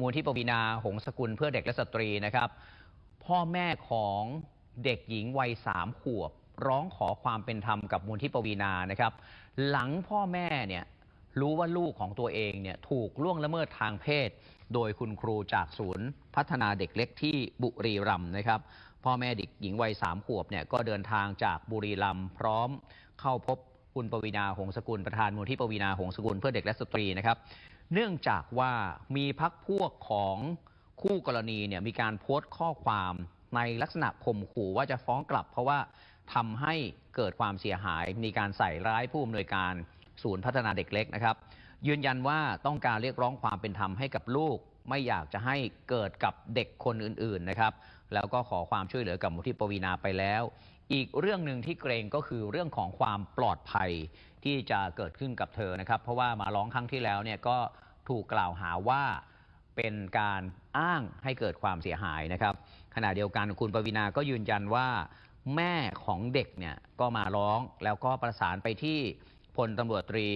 มูลที่ปวีนาหงสกุลเพื่อเด็กและสตรีนะครับ พ่อแม่ของเด็กหญิงวัยสามขวบ ร้องขอความเป็นธรรมกับมูลที่ปวีนานะครับ หลังพ่อแม่เนี่ยรู้ว่าลูกของตัวเองเนี่ยถูกล่วงละเมิดทางเพศ โดยคุณครูจากศูนย์ พัฒนาเด็กเล็กที่บุรีรัมย์นะครับ พ่อแม่เด็กหญิงวัยสามขวบเนี่ยก็เดินทางจากบุรีรัมย์พร้อมเข้าพบคุณปวีนาหงสกุลประธานมูลที่ปวีนาหงสกุลเพื่อเด็กและสตรีนะครับ เนื่องจากว่ามีพักพวกของคู่กรณีเนี่ยมีการโพสต์ข้อความในลักษณะข่มขู่ว่าจะฟ้องกลับ เพราะว่าทำให้เกิดความเสียหาย มีการใส่ร้ายผู้อำนวยการศูนย์พัฒนาเด็กเล็กนะครับ ยืนยันว่าต้องการเรียกร้องความเป็นธรรมให้กับลูก ไม่อยากจะให้เกิดกับเด็กคนอื่น ๆนะครับ แล้วก็ขอความช่วยเหลือกับมูลที่ปวีนาไปแล้ว อีกเรื่องหนึ่งที่เกรงก็คือเรื่องของความปลอดภัยที่จะเกิดขึ้นกับเธอนะครับ เพราะว่ามาร้องครั้งที่แล้วเนี่ยก็ถูกกล่าวหาว่าเป็นการอ้างให้เกิดความเสียหายนะครับ ขณะเดียวกันคุณปวีนาก็ยืนยันว่า แม่ของเด็กเนี่ยก็มาร้องแล้วก็ประสานไปที่พลตำรวจตรี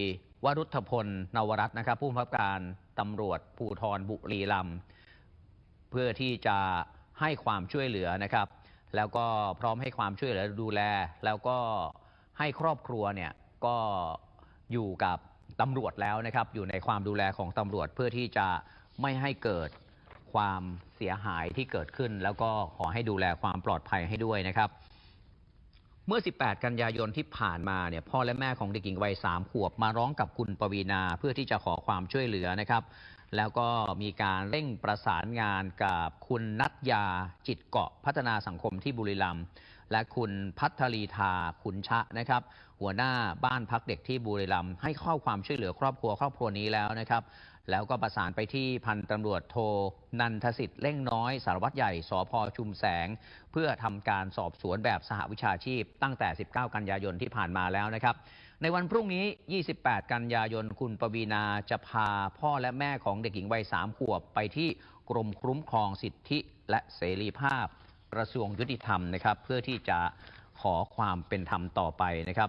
วรุธพลนวรัตน์นะครับ ผู้บังคับการตำรวจภูธรบุรีรัมย์เพื่อที่จะให้ความช่วยเหลือนะครับ แล้วก็พร้อมให้ความช่วยเหลือดูแล แล้วก็ให้ครอบครัวเนี่ยก็อยู่กับตำรวจแล้วนะครับ อยู่ในความดูแลของตำรวจเพื่อที่จะไม่ให้เกิดความเสียหายที่เกิดขึ้น แล้วก็ขอให้ดูแลความปลอดภัยให้ด้วยนะครับ เมื่อ 18 กันยายนที่ผ่านมาเนี่ยพ่อและแม่ของเด็กหญิงวัย 3 ขวบมาร้องกับคุณปวีนาเพื่อที่จะขอความช่วยเหลือนะครับ แล้วก็มีการเร่งประสานงานกับคุณนัทยาจิตเกาะพัฒนาสังคมที่บุรีรัมย์ และคุณพัทลีทาขุนชะนะครับ หัวหน้าบ้านพักเด็กที่บุรีรัมย์ให้เข้าความช่วยเหลือครอบครัวครอบครัวนี้แล้วนะครับ แล้วก็ประสานไปที่พันตำรวจโทนันทสิทธิ์เล่งน้อย สารวัตรใหญ่สพชุมแสง เพื่อทำการสอบสวนแบบสหวิชาชีพ ตั้งแต่ 19 กันยายนที่ผ่านมาแล้วนะครับในวันพรุ่งนี้ 28 กันยายน คุณปวีนาจะพาพ่อและแม่ของเด็กหญิงวัย 3 ขวบ ไปที่กรมคุ้มครองสิทธิและเสรีภาพ ระทรวงยุติธรรมนะครับ เพื่อที่จะขอความเป็นธรรมต่อไปนะครับ